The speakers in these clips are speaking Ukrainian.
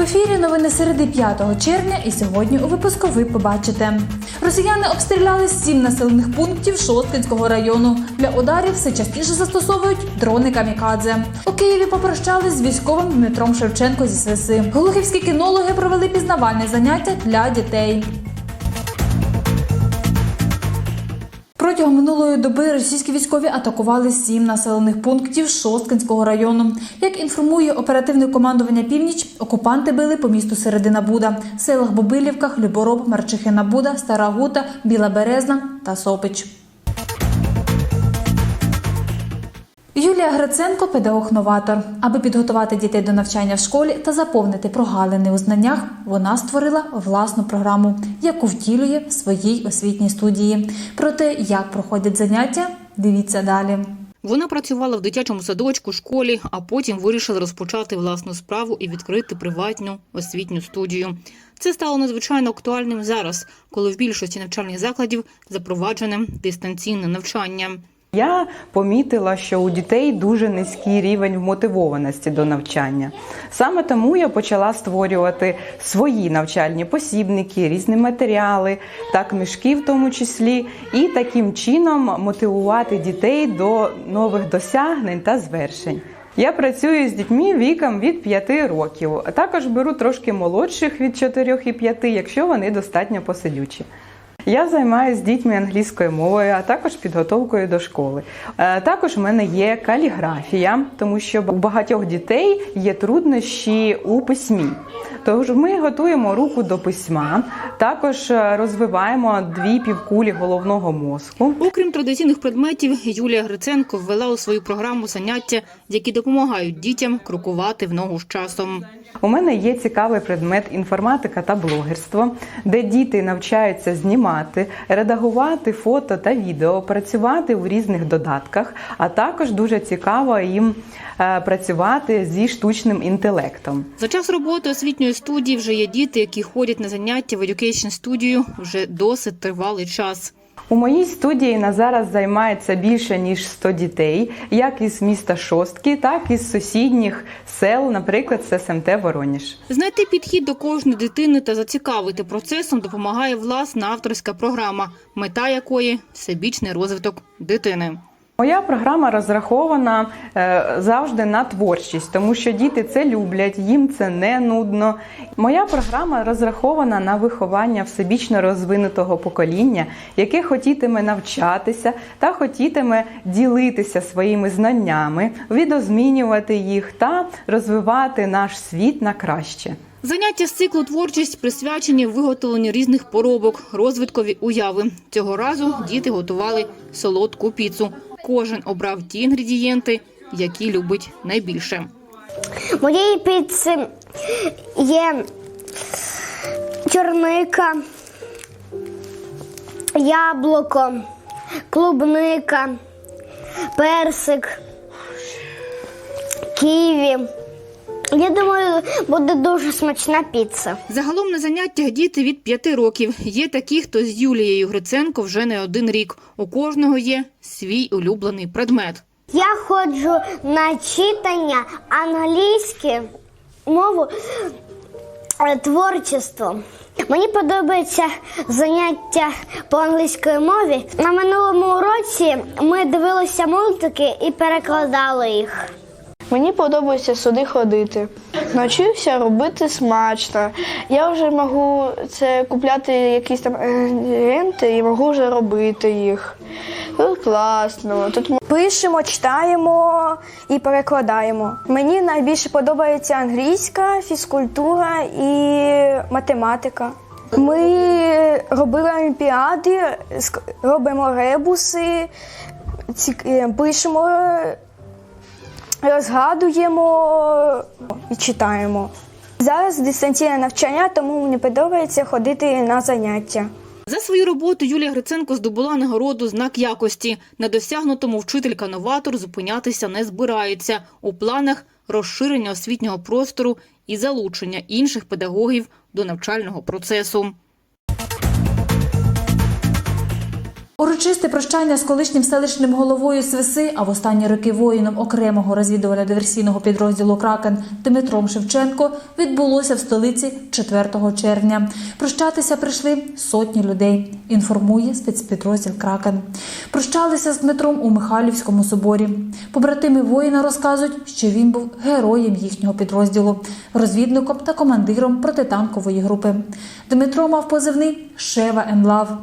ефірі новини середи 5 червня, і сьогодні у випуску ви побачите. Росіяни обстріляли сім населених пунктів Шосткинського району. Для ударів все частіше застосовують дрони камікадзе. У Києві попрощались з військовим Дмитром Шевченко зі СВСи. Глухівські кінологи провели пізнавальне заняття для дітей. Протягом минулої доби російські військові атакували сім населених пунктів Шосткинського району. Як інформує оперативне командування Північ, окупанти били по місту Середина Буда, селах Бобилівках, Любороб, Марчихина Буда, Стара Гута, Біла Березна та Сопич. Юлія Гриценко педагог-новатор. Аби підготувати дітей до навчання в школі та заповнити прогалини у знаннях, вона створила власну програму, яку втілює в своїй освітній студії. Про те, як проходять заняття, дивіться далі. Вона працювала в дитячому садочку, школі, а потім вирішила розпочати власну справу і відкрити приватну освітню студію. Це стало надзвичайно актуальним зараз, коли в більшості навчальних закладів запроваджене дистанційне навчання. Я помітила, що у дітей дуже низький рівень вмотивованості до навчання. Саме тому я почала створювати свої навчальні посібники, різні матеріали та книжки, в тому числі, і таким чином мотивувати дітей до нових досягнень та звершень. Я працюю з дітьми віком від 5 років. а Також беру трошки молодших від 4 і 5, якщо вони достатньо посидючі. Я займаюся дітьми англійською мовою, а також підготовкою до школи. Е, Також в мене є каліграфія, тому що у багатьох дітей є труднощі у письмі. Тож ми готуємо руку до письма, також е, розвиваємо дві півкулі головного мозку. Окрім традиційних предметів, Юлія Гриценко ввела у свою програму заняття, які допомагають дітям крокувати в ногу з часом. У мене є цікавий предмет інформатика та блогерство, де діти навчаються знімати, редагувати фото та відео, працювати у різних додатках, а також дуже цікаво їм е, працювати зі штучним інтелектом. За час роботи освітньої студії вже є діти, які ходять на заняття в Education студію вже досить тривалий час. У моїй студії на зараз займається більше ніж 100 дітей, як із міста Шостки, так і з сусідніх сел, наприклад, з СМТ Вороніж. Знайти підхід до кожної дитини та зацікавити процесом допомагає власна авторська програма, мета якої всебічний розвиток дитини. Моя програма розрахована е, завжди на творчість, тому що діти це люблять, їм це не нудно. Моя програма розрахована на виховання всебічно розвинутого покоління, яке хотітиме навчатися та хотітиме ділитися своїми знаннями, відозмінювати їх та розвивати наш світ на краще. Заняття з циклу творчість присвячені виготовленню різних поробок, розвиткові уяви. Цього разу діти готували солодку піцу. Кожен обрав ті інгредієнти, які любить найбільше. Моєї піці є чорника, яблуко, клубника, персик, ківі. Я думаю, буде дуже смачна піца. Загалом на заняттях діти від п'яти років. Є такі, хто з Юлією Гриценко вже не один рік. У кожного є свій улюблений предмет. Я ходжу на читання англійське мову е, творчество. Мені подобається заняття по англійській мові. На минулому уроці ми дивилися мультики і перекладали їх. Мені подобається сюди ходити. Навчився робити смачно. Я вже можу це купляти якісь там інгредієнти і можу вже робити їх. Тут класно. Тут Пишемо, читаємо і перекладаємо. Мені найбільше подобається англійська, фізкультура і математика. Ми робили олімпіади, робимо ребуси, е, пишемо, розгадуємо і читаємо. Зараз дистанційне навчання, тому мені подобається ходити на заняття. За свою роботу Юлія Гриценко здобула нагороду знак якості. На досягнутому вчителька-новатор зупинятися не збирається. У планах розширення освітнього простору і залучення інших педагогів до навчального процесу. Урочисте прощання з колишнім селищним головою Свиси, а в останні роки воїном окремого розвідувально-диверсійного підрозділу Кракен Дмитром Шевченко відбулося в столиці 4 червня. Прощатися прийшли сотні людей. Інформує спецпідрозділ Кракен. Прощалися з Дмитром у Михайлівському соборі. Побратими воїна розказують, що він був героєм їхнього підрозділу, розвідником та командиром протитанкової групи. Дмитро мав позивний Шева Енлав.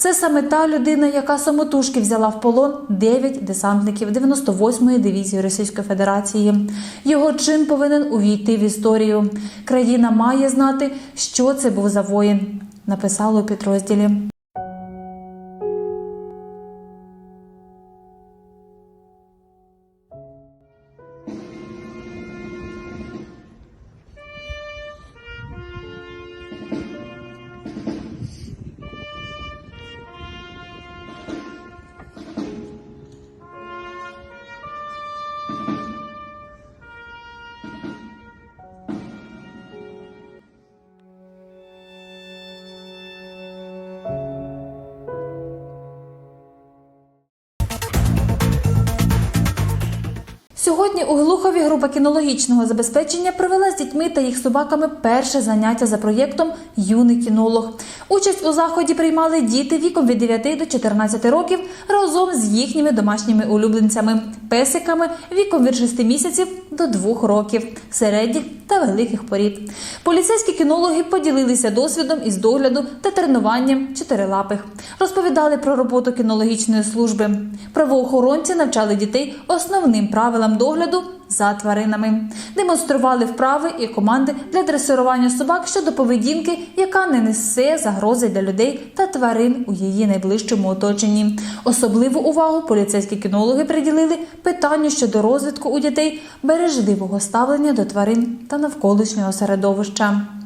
Це саме та людина, яка самотужки взяла в полон 9 десантників 98-ї дивізії Російської Федерації. Його чин повинен увійти в історію. Країна має знати, що це був за воїн. Написало у підрозділі. Сьогодні у Глухові група кінологічного забезпечення провела з дітьми та їх собаками перше заняття за проєктом Юний кінолог. Участь у заході приймали діти віком від 9 до 14 років разом з їхніми домашніми улюбленцями, песиками віком від 6 місяців до 2 років, середніх та великих порід. Поліцейські кінологи поділилися досвідом із догляду та тренуванням чотирилапих. Розповідали про роботу кінологічної служби. Правоохоронці навчали дітей основним правилам догляду за тваринами, демонстрували вправи і команди для дресирування собак щодо поведінки, яка не несе загрози для людей та тварин у її найближчому оточенні. Особливу увагу поліцейські кінологи приділили питанню щодо розвитку у дітей бережливого ставлення до тварин та навколишнього середовища.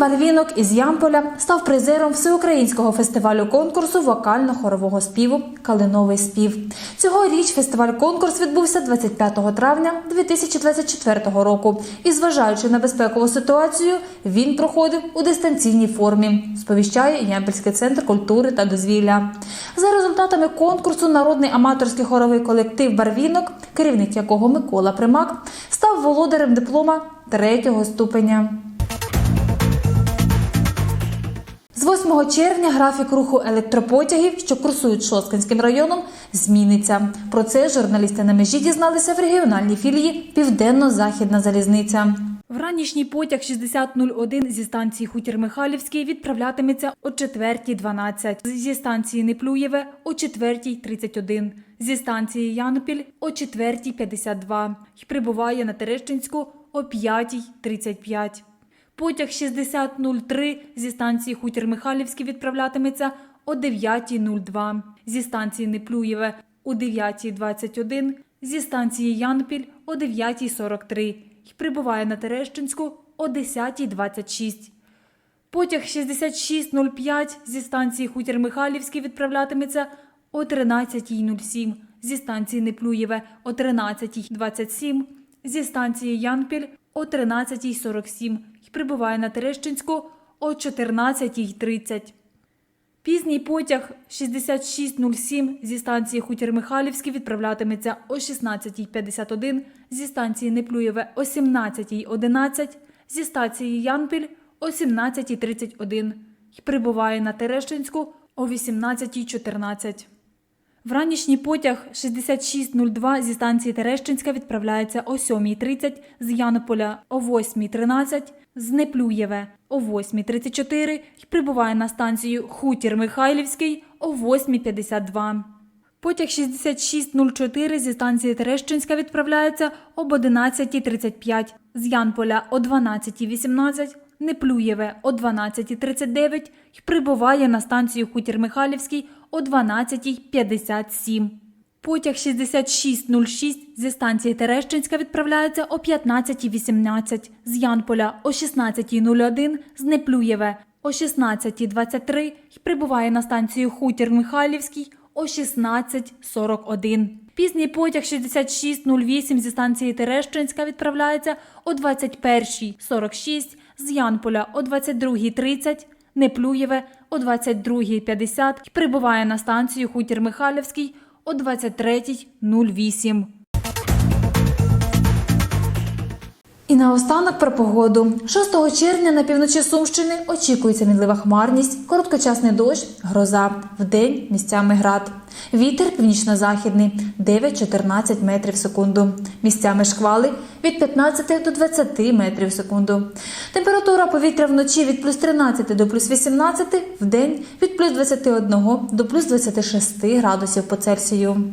Барвінок із Ямполя став призером всеукраїнського фестивалю конкурсу вокально-хорового співу Калиновий спів. Цьогоріч фестиваль-конкурс відбувся 25 травня 2024 року. І, зважаючи на безпекову ситуацію, він проходив у дистанційній формі. Сповіщає Ямпільський центр культури та дозвілля. За результатами конкурсу народний аматорський хоровий колектив Барвінок, керівник якого Микола Примак, став володарем диплома третього ступеня. 8 червня графік руху електропотягів, що курсують Шосткинським районом, зміниться. Про це журналісти на межі дізналися в регіональній філії Південно-Західна залізниця. Вранішній потяг 6001 зі станції Хутір Михайлівський відправлятиметься о 4.12, зі станції Неплюєве о 4.31, зі станції Янопіль о 4.52 і прибуває на Терещинську о 5.35. Потяг 6003 зі станції Хутір Михайлівський відправлятиметься о 9.02, зі станції Неплюєве о 9.21, зі станції Янпіль о 9.43 і прибуває на Терещинську о 10.26. Потяг 6605 зі станції Хутір Михайлівський відправлятиметься о 13.07, зі станції Неплюєве о 13.27, зі станції Янпіль о 13.47 і прибуває на Терещинську о 14.30. Пізній потяг 6607 зі станції Хутір Михайлівський відправлятиметься о 16.51, зі станції Неплюєве о 17.11, зі станції Янпіль о 17.31 і прибуває на Терещинську о 18.14. Вранішній потяг 6602 зі станції Терещинська відправляється о 7.30, з Янополя о 8.13, з Неплюєве о 8.34 і прибуває на станцію Хутір Михайлівський о 8.52. Потяг 6604 зі станції Терещинська відправляється об 11.35, з Янполя о 12.18, Неплюєве о 12.39 і прибуває на станцію Хутір Михайлівський о 12.57. Потяг 6606 зі станції Терещинська відправляється о 15.18, з Янполя о 16.01, з Неплюєве о 16.23 і прибуває на станцію Хутір Михайлівський о 16.41. Пізній потяг 6608 зі станції Терещинська відправляється о 21.46, з Янполя о 22.30, Неплюєве о 22.50 і прибуває на станцію Хутір Михайлівський о 23.08. І наостанок про погоду. 6 червня на півночі Сумщини очікується мінлива хмарність, короткочасний дощ, гроза. Вдень місцями град. Вітер північно-західний 9-14 метрів в секунду. Місцями шквали від 15 до 20 метрів в секунду. Температура повітря вночі від плюс 13 до плюс 18, вдень від плюс 21 до плюс 26 градусів по Цельсію.